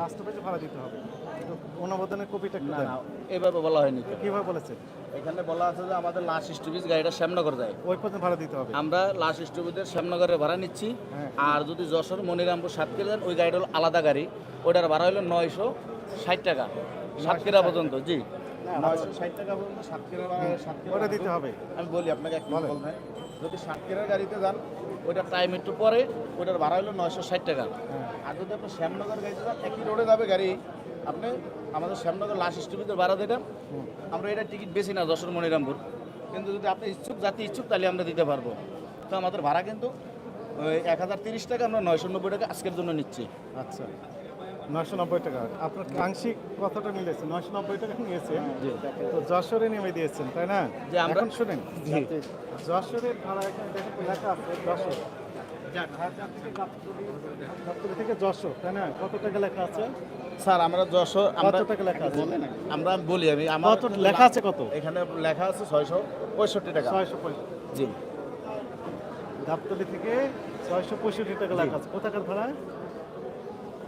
Last পেজে ভাড়া দিতে হবে? তো অনুমোদনের কপিটা না না এভাবে বলা হয়নি কীভাবে বলেছেন? এখানে বলা আছে যে আমাদের লাশ স্টপিজ গাড়িটা শ্যামনগর যায়। ওই পর্যন্ত ভাড়া দিতে হবে। আমরা লাশ স্টপিজের শ্যামনগরে ভাড়া নিচ্ছি। হ্যাঁ। আর যদি যশোর মনিরামপুর সাতক্ষীরা যান ওই গাড়িটা হলো আলাদা গাড়ি। ওটার ভাড়া হলো নয়শো ষাট টাকা। সাতক্ষীরা পর্যন্ত জি। সাতক্ষীরা ওটা দিতে হবে। আমি বলি আপনাকে এক যদি সাতক্ষীরার গাড়িতে যান ওইটার টাইম একটু পরে ওইটার ভাড়া হলো নয়শো ষাট টাকা। আর যদি আপনি শ্যামনগর গাড়িতে যান একই রোডে যাবে গাড়ি। আপনি আমাদের শ্যামনগর স্টপিজের ভাড়া আমরা এটা টিকিট বেশি না যশোর মনিরামপুর। কিন্তু যদি আপনি ইচ্ছুক জাতি ইচ্ছুক তাহলে আমরা দিতে পারব। তো আমাদের ভাড়া কিন্তু এক হাজার তিরিশ টাকা আমরা নয়শো নব্বই টাকা আজকের জন্য নিচ্ছি। আচ্ছা। নয়শো নব্বই টাকা। আপনার আংশিক কতটা মিলেছে? নয়শো নব্বই টাকা নিয়েছেন তো যশোরে নেমে দিয়েছেন তাই না? এখন শুনেন। যশোরের ভাড়া এখানে দেখেন লেখা আছে যশোর। থেকে যশোর তাই না? কত টাকা লেখা আছে? স্যার আমরা যশোর আমরা কত টাকা লেখা আছে? আমরা বলি আমি আমার লেখা আছে কত? এখানে লেখা আছে ছয়শো পঁয়ষট্টি টাকা। ছয়শো পঁয়ষট্টি। জি। গাবতলী থেকে ছয়শো পঁয়ষট্টি টাকা লেখা আছে। কোথাকার ভাড়া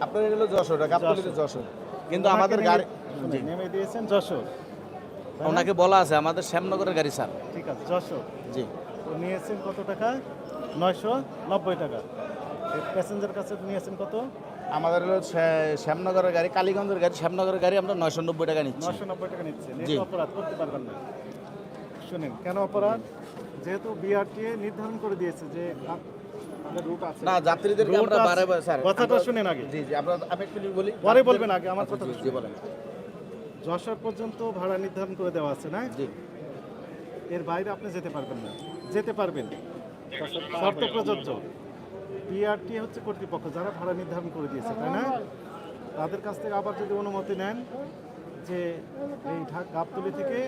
আপনার এগুলো যশোর গাবতলিতে যশোর। কিন্তু আমাদের গাড়ি নেমে দিয়েছেন যশোর। ওনাকে বলা আছে আমাদের শ্যামনগরের গাড়ি স্যার। ঠিক আছে যশোর। জি। তো নিয়েছেন কত টাকা? নয়শো নব্বই টাকা। প্যাসেঞ্জার কাছে নিয়েছেন কত? আমাদের হলো শ্যামনগরের গাড়ি কালীগঞ্জের গাড়ি। শ্যামনগরের গাড়ি আমরা নয়শো নব্বই টাকা নিচ্ছি। নয়শো নব্বই টাকা নিচ্ছেন। অপরাধ করতে পারবেন না। শুনেন কেন অপরাধ? যেহেতু বিআরটিএ নির্ধারণ করে দিয়েছে যে না যাত্রীদেরকে আমরা। বারে বারে স্যার কথাটা শুনেন আগে। জি জি আমরা আমি একটু বলি পরে বলবেন আগে, আমার কথাটা জি, বলেন। যশোর পর্যন্ত ভাড়া নির্ধারণ করে দেওয়া আছে না জি। এর বাইরে আপনি যেতে পারবেন না। যেতে পারবেন। শর্ত প্রযোজ্য। বিআরটি হচ্ছে কর্তৃপক্ষ যারা ভাড়া নির্ধারণ করে দিয়েছে তাই না? তাদের কাছ থেকে আবার যদি অনুমতি নেন যে এই ঢাক গাবতলি থেকে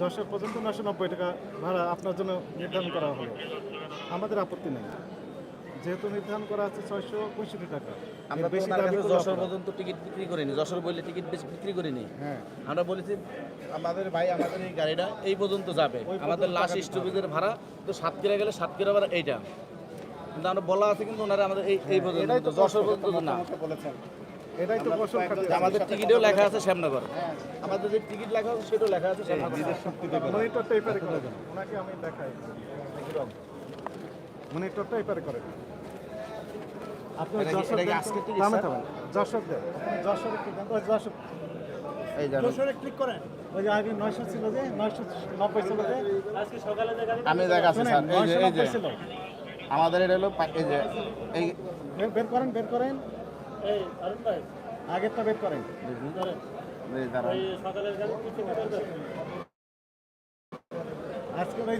যশোর পর্যন্ত নশো নব্বই টাকা ভাড়া আপনার জন্য নির্ধারণ করা হলো আমাদের আপত্তি নেই। যেহেতু নির্ধারণ করা আছে ছয়শো পঁয়ষট্টি টাকা। আমরা বেশি যশোর পর্যন্ত টিকিট বিক্রি করিনি যশোর বললে টিকিট বেশি বিক্রি করিনি। হ্যাঁ। আমরা বলেছি আমাদের ভাই আমাদের এই গাড়িটা এই পর্যন্ত যাবে। আমাদের লাশ টাকা স্টপেজের ভাড়া তো সাতক্ষীরা গেলে সাতক্ষীরা ভাড়া এইটা? কিন্তু আমরা বলা আছে কিন্তু ওনারা আমাদের এই এই পর্যন্ত যশোর পর্যন্ত না। এটাই তো আমাদের টিকিটেও লেখা আছে শ্যামনগর। আমাদের যে টিকিট লেখা আছে সেটাও লেখা আছে শ্যামনগর। মনিটরটা এপারে করে দেন ওনাকে আমি দেখাই। মনিটরটা এপারে করে। দেন আপনি যশোর থামেন, যশোর দেন। যশোরে কি দেন। যশোর এই জানেন। যশোরে ক্লিক করেন। ওই যে আগে নয়শো ছিল যে নয়শো নব্বই ছিল যে। আমি দেখাচ্ছি শুনেন স্যার। এই যে এই যে। আমাদের এটা হলো এই যে এই বের- বের করেন বের করেন। আগেরটা বের করেন। এই দাঁড়ান। আজকে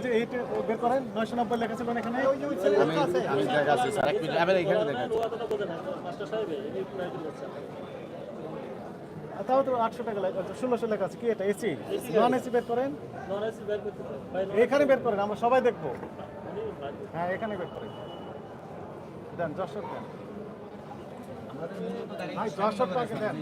যে এইটা বের করেন নয়শো নব্বই লেখা ছিল এখানে? আমি আমি দেখাচ্ছি স্যার। এক মিনিট আমি এখানে দেখাচ্ছি তাও তো আটশো টাকা লেখা ষোলোশো লেখা আছে। কি এটা এসি নন এসি বের করেন? এখানে বের করেন আমরা সবাই দেখব। হ্যাঁ এখানে বের করেন। দেন যশোর দেন। যশোর টাকা দেন।